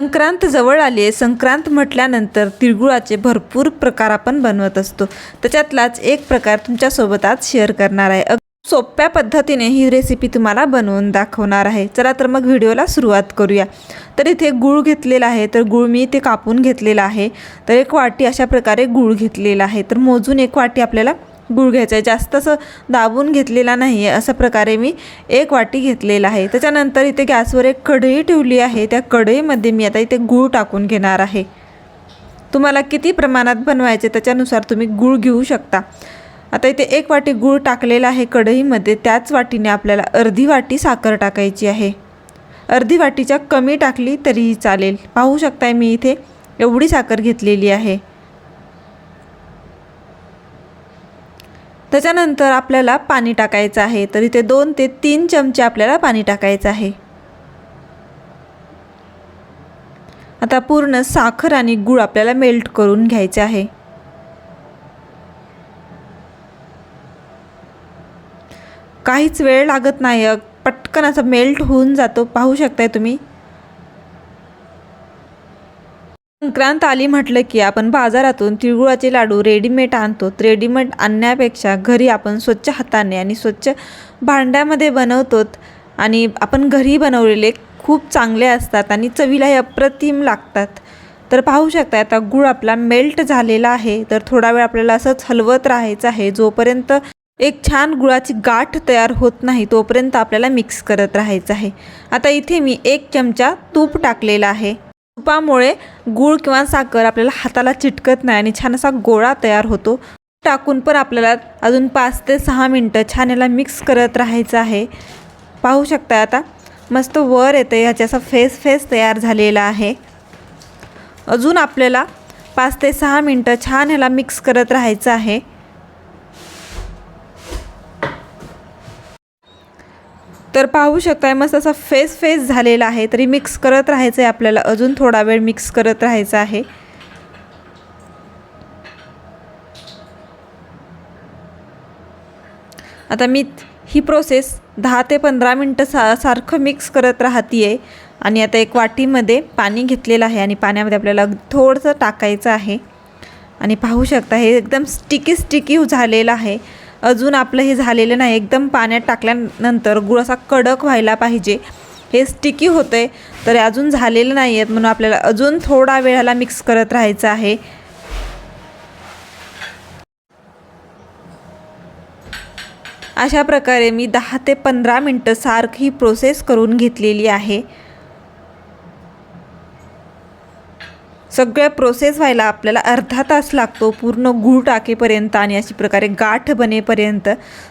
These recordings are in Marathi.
संक्रांत जवळ आली आहे. संक्रांत म्हटल्यानंतर तिळगुळाचे भरपूर प्रकार आपण बनवत असतो. त्याच्यातलाच एक प्रकार तुमच्यासोबत आज शेअर करणार आहे. सोप्या पद्धतीने ही रेसिपी तुम्हाला बनवून दाखवणार आहे. चला तर मग व्हिडिओला सुरुवात करूया. तर इथे गूळ घेतलेला आहे. तर गूळ मी इथे कापून घेतलेला आहे. तर एक वाटी अशा प्रकारे गूळ घेतलेला आहे. तर मोजून एक वाटी आपल्याला गूळ घ्यायचा आहे जास्त असं दाबून घेतलेला नाही आहे अशा प्रकारे मी एक वाटी घेतलेला आहे. त्याच्यानंतर इथे गॅसवर एक कढई ठेवली आहे. त्या कढईमध्ये मी आता इथे गूळ टाकून घेणार आहे. तुम्हाला किती प्रमाणात बनवायचे त्याच्यानुसार तुम्ही गूळ घेऊ शकता. आता इथे एक वाटी गूळ टाकलेला आहे कढईमध्ये. त्याच वाटीने आपल्याला अर्धी वाटी साखर टाकायची आहे. अर्धी वाटीच्या कमी टाकली तरीही चालेल. पाहू शकताय मी इथे एवढी साखर घेतलेली आहे. त्याच्यानंतर आपल्याला पाणी टाकायचं आहे. तर इथे दोन ते तीन चमचे आपल्याला पाणी टाकायचं आहे. आता पूर्ण साखर आणि गूळ आपल्याला मेल्ट करून घ्यायचे आहे. काहीच वेळ लागत नाही. पटकन असं मेल्ट होऊन जातो. पाहू शकताय तुम्ही? संक्रांत आली म्हटलं की आपण बाजारातून तिळगुळाचे लाडू रेडीमेड आणतो. रेडीमेड आणण्यापेक्षा घरी आपण स्वच्छ हाताने आणि स्वच्छ भांड्यामध्ये बनवतो आणि आपण घरी बनवलेले खूप चांगले असतात आणि चवीलाही अप्रतिम लागतात. तर पाहू शकता आता गूळ आपला मेल्ट झालेला आहे. तर थोडा वेळ आपल्याला असंच हलवत राहायचं आहे. जोपर्यंत एक छान गुळाची गाठ तयार होत नाही तोपर्यंत आपल्याला मिक्स करत राहायचं आहे. आता इथे मी एक चमचा तूप टाकलेला आहे. तुपामुळे गूळ किंवा साखर आपल्याला हाताला चिटकत नाही आणि छान असा गोळा तयार होतो. टाकून पण आपल्याला अजून पाच ते सहा मिनटं छान याला मिक्स करत राहायचं आहे. पाहू शकता आता मस्त वर येतं ह्याचे असा फेस फेस तयार झालेला आहे. अजून आपल्याला पाच ते सहा मिनटं छान ह्याला मिक्स करत राहायचं आहे. तर पाहू शकताय मस्त असा फेस फेस झालेला आहे. तरी मिक्स करत राहायचं आहे आपल्याला. अजून थोडा वेळ मिक्स करत राहायचं आहे. आता मी ही प्रोसेस दहा ते पंधरा मिनटं सा सारखं मिक्स करत राहते आहे आणि आता एक वाटीमध्ये पाणी घेतलेलं आहे आणि पाण्यामध्ये आपल्याला थोडंसं टाकायचं आहे. आणि पाहू शकता हे एकदम स्टिकी स्टिकी झालेलं आहे. अजून आपलं हे झालेलं नाही. एकदम पाण्यात टाकल्यानंतर गुळ असा कडक व्हायला पाहिजे. हे स्टिकी होतं आहे तर अजून झालेलं नाही आहेत म्हणून आपल्याला अजून थोडा वेळाला मिक्स करत राहायचं आहे. अशा प्रकारे मी दहा ते पंधरा मिनटं सारखी प्रोसेस करून घेतलेली आहे. सगळ्या प्रोसेस व्हायला आपल्याला अर्धा तास लागतो पूर्ण गूळ टाकेपर्यंत आणि अशी प्रकारे गाठ बनेपर्यंत.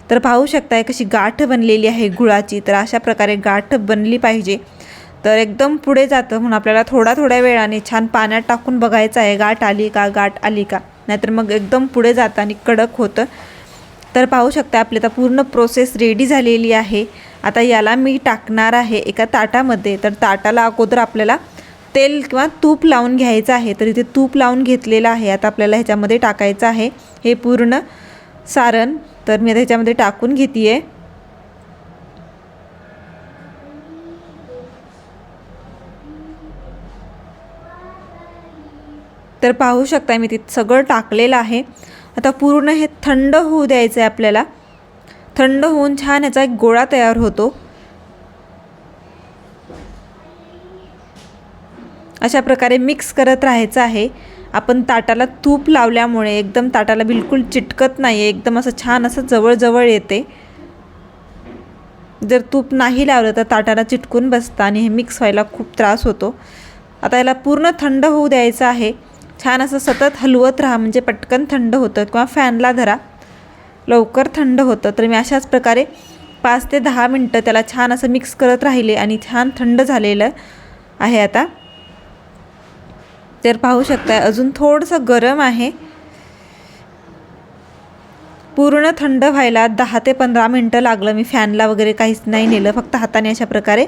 तर पाहू शकताय कशी गाठ बनलेली आहे गुळाची तर अशा प्रकारे गाठ बनली पाहिजे. तर एकदम पुढे जातं म्हणून आपल्याला थोडा थोड्या वेळाने छान पाण्यात टाकून बघायचं आहे गाठ आली का गाठ आली का? नाहीतर मग एकदम पुढे जातं आणि कडक होतं. तर पाहू शकता आपली आता पूर्ण प्रोसेस रेडी झालेली आहे. आता याला मी टाकणार आहे एका ताटामध्ये. तर ताटाला अगोदर आपल्याला तेल किंवा तूप लावून घ्यायचं आहे तर इथे तूप लावून घेतलेलं आहे. आता आपल्याला ह्याच्यामध्ये टाकायचं आहे. हे पूर्ण सारण तर मी आता ह्याच्यामध्ये टाकून घेते आहे तर पाहू शकता मी तिथं सगळं टाकलेलं आहे. आता पूर्ण हे थंड होऊ द्यायचं आहे आपल्याला. थंड होऊन छान याचा एक गोळा तयार होतो. अशा प्रकारे मिक्स करत राहायचं आहे. आपण ताटाला तूप लावल्यामुळे एकदम ताटाला बिलकुल चिटकत नाही आहे एकदम असं छान असं जवळजवळ येते. जर तूप नाही लावलं तर ताटाला चिटकून बसतं आणि हे मिक्स व्हायला खूप त्रास होतो. आता याला पूर्ण थंड होऊ द्यायचं आहे. छान असं सतत हलवत राहा. म्हणजे पटकन थंड होतं किंवा फॅनला धरा. लवकर थंड होतं. तर मी अशाच प्रकारे पाच ते दहा मिनटं त्याला छान असं मिक्स करत राहिले आणि छान थंड झालेलं आहे आता. तर पाहू शकता अजून थोडंसं गरम आहे. पूर्ण थंड व्हायला दहा ते पंधरा मिनटं लागलं. मी फॅनला वगैरे काहीच नाही नेलं फक्त हाताने अशा प्रकारे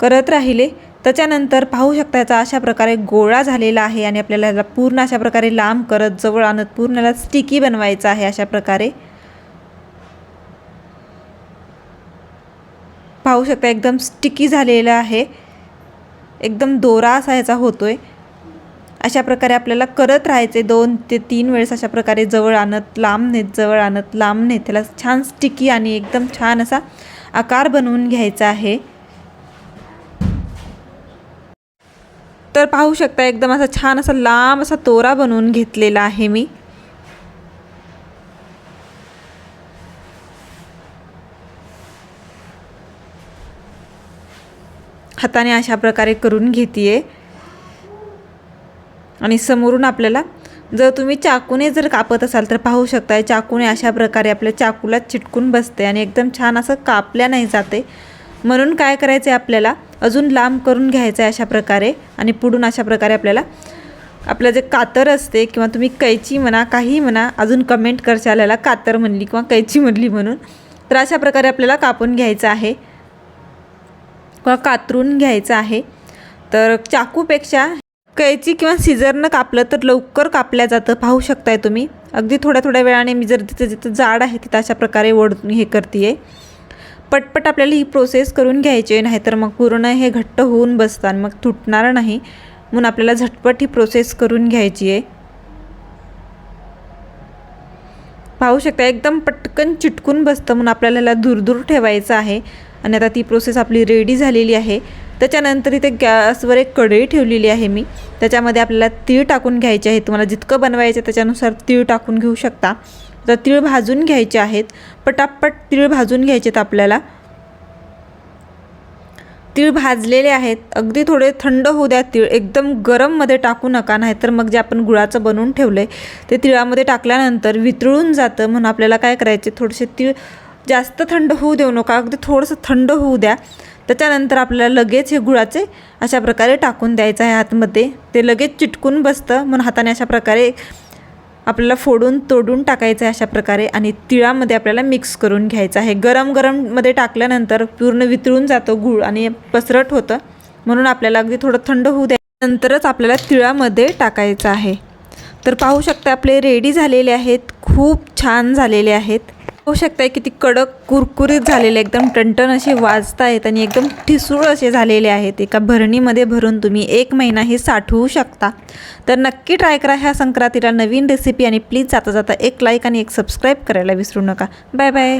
करत राहिले. त्याच्यानंतर पाहू शकता याचा अशा प्रकारे गोळा झालेला आहे आणि आपल्याला याला पूर्ण अशा प्रकारे लांब करत जवळ आणत पूर्ण याला स्टिकी बनवायचं आहे अशा प्रकारे. पाहू शकता एकदम स्टिकी झालेलं आहे. एकदम दोरा असा ह्याचा होतो आहे अशा प्रकारे आपल्याला करत राहायचे. दोन ते तीन वेळेस अशा प्रकारे जवळ आणत लांब नेत जवळ आणत लांब नेत त्याला छान स्टिकी आणि एकदम छान असा आकार बनवून घ्यायचा आहे. तर पाहू शकता एकदम असा छान असा लांब असा तोरा बनवून घेतलेला आहे मी. हाताने अशा प्रकारे करून घेते आणि समोरून आपल्याला जर तुम्ही चाकूने जर कापत असाल तर पाहू शकताय चाकूने अशा प्रकारे आपल्या चाकूला चिटकून बसते आणि एकदम छान असं कापल्या नाही जाते. म्हणून काय करायचं आहे आपल्याला? अजून लांब करून घ्यायचं आहे अशा प्रकारे आणि पुढून अशा प्रकारे आपल्याला आपलं जे कातर असते किंवा तुम्ही कैची म्हणा काही म्हणा अजून कमेंट करशाल कातर म्हणली किंवा कैची म्हणली म्हणून तर अशा प्रकारे आपल्याला कापून घ्यायचं आहे. किंवा कातरून घ्यायचं आहे. तर चाकूपेक्षा कैची किंवा सिझरनं कापलं तर लवकर कापल्या जातं. पाहू शकताय तुम्ही. अगदी थोड्या थोड्या वेळाने मी जर तिथं जिथं जाड आहे तिथं अशा प्रकारे ओढ हे करते आहे पटपट आपल्याला ही प्रोसेस करून घ्यायची आहे नाहीतर मग पूर्ण हे घट्ट होऊन बसतं आणि मग तुटणार नाही. म्हणून आपल्याला झटपट ही प्रोसेस करून घ्यायची आहे. पाहू शकता एकदम पटकन चिटकून बसतं. म्हणून आपल्याला ह्याला दूर दूर ठेवायचं आहे. आणि आता ती प्रोसेस आपली रेडी झालेली आहे. त्याच्यानंतर इथे गॅसवर एक कढई ठेवलेली आहे मी. त्याच्यामध्ये आपल्याला तीळ टाकून घ्यायचे आहे. तुम्हाला जितकं बनवायचं त्याच्यानुसार तीळ टाकून घेऊ शकता. तर तीळ भाजून घ्यायचे आहेत. पटापट तीळ भाजून घ्यायचे आहेत आपल्याला. तीळ भाजलेले आहेत. अगदी थोडे थंड होऊ द्या तीळ. एकदम गरममध्ये टाकू नका. नाहीतर मग जे आपण गुळाचं बनवून ठेवलं आहे ते तिळामध्ये टाकल्यानंतर वितळून जातं. म्हणून आपल्याला काय करायचे थोडेसे तीळ जास्त थंड होऊ देऊ नका. अगदी थोडंसं थंड होऊ द्या. त्याच्यानंतर आपल्याला लगेच हे गुळाचे अशा प्रकारे टाकून द्यायचं आहे हातमध्ये ते लगेच चिटकून बसतं. म्हणून हाताने अशा प्रकारे आपल्याला फोडून तोडून टाकायचं आहे अशा प्रकारे आणि तिळामध्ये आपल्याला मिक्स करून घ्यायचं आहे. गरम गरममध्ये टाकल्यानंतर पूर्ण वितळून जातो गूळ आणि पसरट होतं. म्हणून आपल्याला अगदी थोडं थंड होऊ द्या. नंतरच आपल्याला तिळामध्ये टाकायचं आहे. तर पाहू शकता आपले रेडी झालेले आहेत. खूप छान झालेले आहेत. होऊ शकताय किती कडक कुरकुरीत झालेले एकदम टणटण असे वाजतायत आहेत आणि एकदम ठिसूळ असे झालेले आहेत. एका भरणीमध्ये भरून तुम्ही एक महिना हे साठवू शकता. तर नक्की ट्राय करा ह्या संक्रांतीला नवीन रेसिपी आणि प्लीज जाता जाता एक लाईक आणि एक सबस्क्राईब करायला विसरू नका. Bye bye